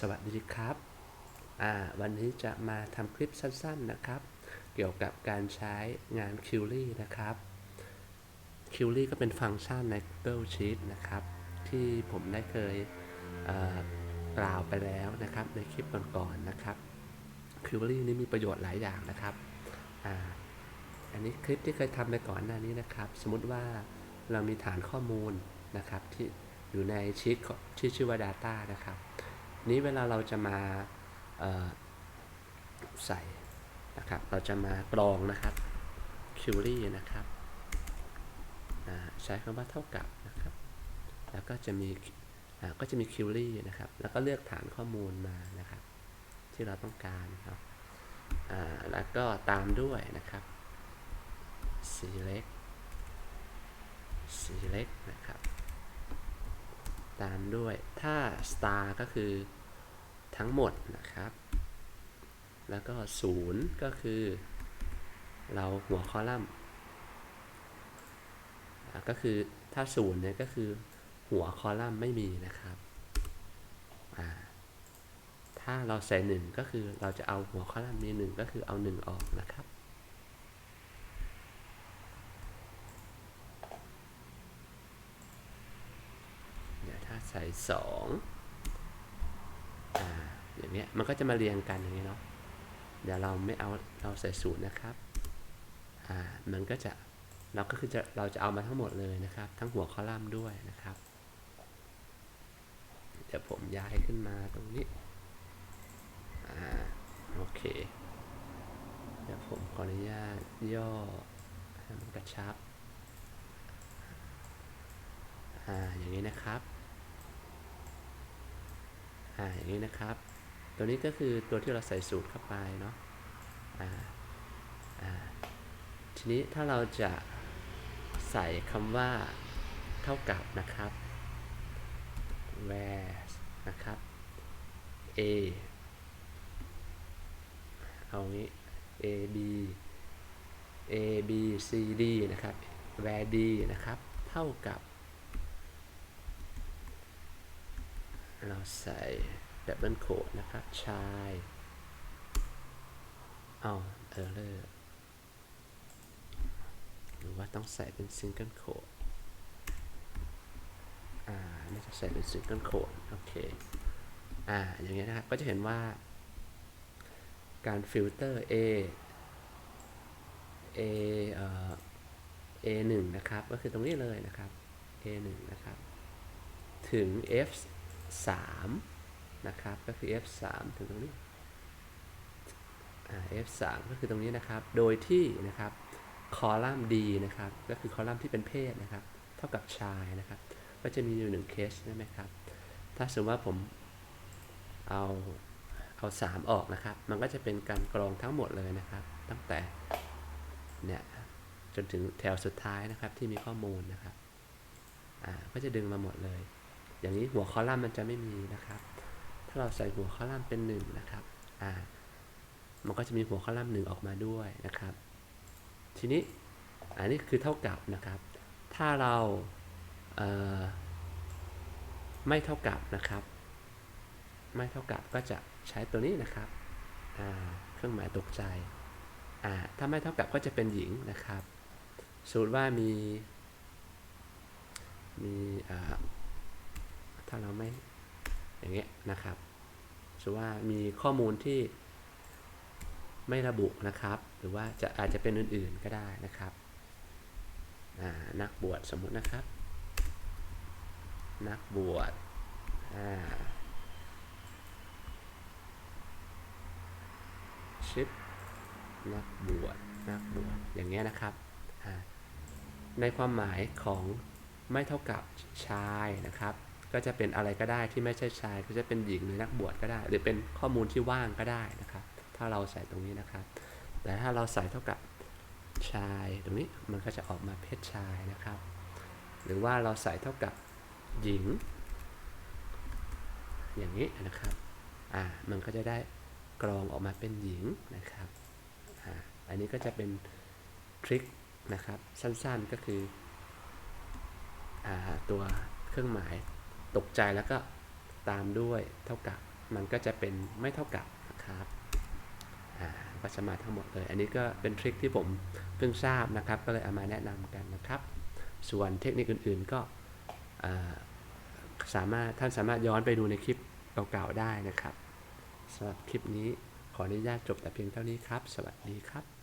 สวัสดีครับวันนี้จะมาทำคลิปสั้นๆนะครับ เกี่ยวกับการใช้งาน q u e r y นะครับ q u e r y ก็เป็นฟังก์ชันใน Google Sheet นะครับ ที่ผมได้เคยกล่าวไปแล้วนะครับในคลิปก่อนๆนะครับ q u e r y นี่มีประโยชน์หลายอย่างนะครับออันนี้คลิปที่เคยทำไปก่อนหน้านี้นะครับ สมมติว่าเรามีฐานข้อมูลนะครับที่อยู่ในชีตที่ชื่อว่า Data นะครับ นี้เวลาเราจะมาใส่นะครับ เราจะมากรองนะครับ query นะครับใช้คำว่าเท่ากับนะครับ แล้วก็จะมีก็จะมี query นะครับ แล้วก็เลือกฐานข้อมูลมานะครับ ที่เราต้องการเนาะอ่าแล้วก็ตามด้วยนะครับ select select นะครับ ตามด้วยถ้า star ก็คือทั้งหมดนะครับ แล้วก็ 0 ก็คือ เราหัวคอลัมน์ก็คือถ้า 0 เนี่ยก็คือหัวคอลัมน์ไม่มีนะครับถ้าเราใส่1ก็คือเราจะเอาหัวคอลัมน์มี1ก็คือเอา 1 ออกนะครับ เดี๋ยวถ้า ใส่สองอ่าอย่างเนี้ยมันก็จะมาเรียงกันอย่างนี้ยเนาะเดี๋ยวเราไม่เอาเราใส่ศูนย์นะครับอ่ามันก็จะเราก็คือจะเราจะเอามาทั้งหมดเลยนะครับ ทั้งหัวคอลัมน์ด้วยนะครับ เดี๋ยวผมย้ายขึ้นมาตรงนี้อ่าโอเคเดี๋ยวผมขออนุญาตย่อให้มันกระชับอ่าอย่างนี้นะครับ อ่าอย่างนี้นะครับ ตัวนี้ก็คือตัวที่เราใส่สูตรเข้าไปเนาะอ่าอ่าทีนี้ถ้าเราจะใส่คำว่าเท่ากับนะครับ where นะครับ a เอางี้ a b a b c d นะครับ where d นะครับ เท่ากับ เราใส่ดับเบิลโคดนะครับ ชายเอาเออเลอร์หรือว่าต้องใส่เป็นซิงเกิลโคดอ่าน่าจะใส่เป็นซิงเกิลโคดโอเค อ่า อย่างเงี้ยนะครับ ก็จะเห็นว่า การฟิลเตอร์ A A เอ่อ A 1 นะครับ ก็คือตรงนี้เลยนะครับ A 1 นะครับ ถึง F 3นะครับก็คือ F 3ถึงตรงนี้ F 3ก็คือตรงนี้นะครับ โดยที่นะครับคอลัมน์ D นะครับ ก็คือคอลัมน์ที่เป็นเพศนะครับ เท่ากับชายนะครับ ก็จะมีอยู่หนึ่งเคสใช่ไหมครับ ถ้าสมมติว่าผมเอาเอา 3 ออกนะครับ มันก็จะเป็นการกรองทั้งหมดเลยนะครับ ตั้งแต่เนี่ยจนถึงแถวสุดท้ายนะครับที่มีข้อมูลนะครับ อ่า ก็จะดึงมาหมดเลย อย่างนี้หัวคอลัมน์มันจะไม่มีนะครับ ถ้าเราใส่หัวคอลัมน์เป็น1นะครับอ่ามันก็จะมีหัวคอลัมน์หนึ่งออกมาด้วยนะครับ ทีนี้อันนี้คือเท่ากับนะครับ ถ้าเราเไม่เท่ากับนะครับ ไม่เท่ากับก็จะใช้ตัวนี้นะครับเครื่องหมายตกใจ ถ้าไม่เท่ากับก็จะเป็นหญิงนะครับสมมติว่ามี มี ถ้าเราไม่อย่างเงี้ยนะครับสมมติว่ามีข้อมูลที่ไม่ระบุนะครับ หรือว่าจะอาจจะเป็นอื่นๆก็ได้นะครับ นักบวชสมมุตินะครับ นักบวชชิปนักบวชนักบวชอย่างเงี้ยนะครับ ในความหมายของไม่เท่ากับชายนะครับ ก็จะเป็นอะไรก็ได้ที่ไม่ใช่ชาย ก็จะเป็นหญิงหรือนักบวชก็ได้ หรือเป็นข้อมูลที่ว่างก็ได้นะครับ ถ้าเราใส่ตรงนี้นะครับ แต่ถ้าเราใส่เท่ากับชายตรงนี้มันก็จะออกมาเพศชายนะครับ หรือว่าเราใส่เท่ากับหญิง อย่างนี้นะครับอ่ามันก็จะได้กรองออกมาเป็นหญิงนะครับอ่าอันนี้ก็จะเป็นทริคนะครับสั้นๆก็คืออ่าตัวเครื่องหมาย ตกใจแล้วก็ตามด้วยเท่ากับ มันก็จะเป็นไม่เท่ากับนะครับอ่าก็จะมาทั้งหมดเลย อันนี้ก็เป็นทริคที่ผมเพิ่งทราบนะครับ ก็เลยเอามาแนะนำกันนะครับ ส่วนเทคนิคอื่นๆก็สามารถท่านสามารถย้อนไปดูในคลิปเก่าๆได้นะครับสำหรับคลิปนี้ขออนุญาตจบแต่เพียงเท่านี้ครับ สวัสดีครับ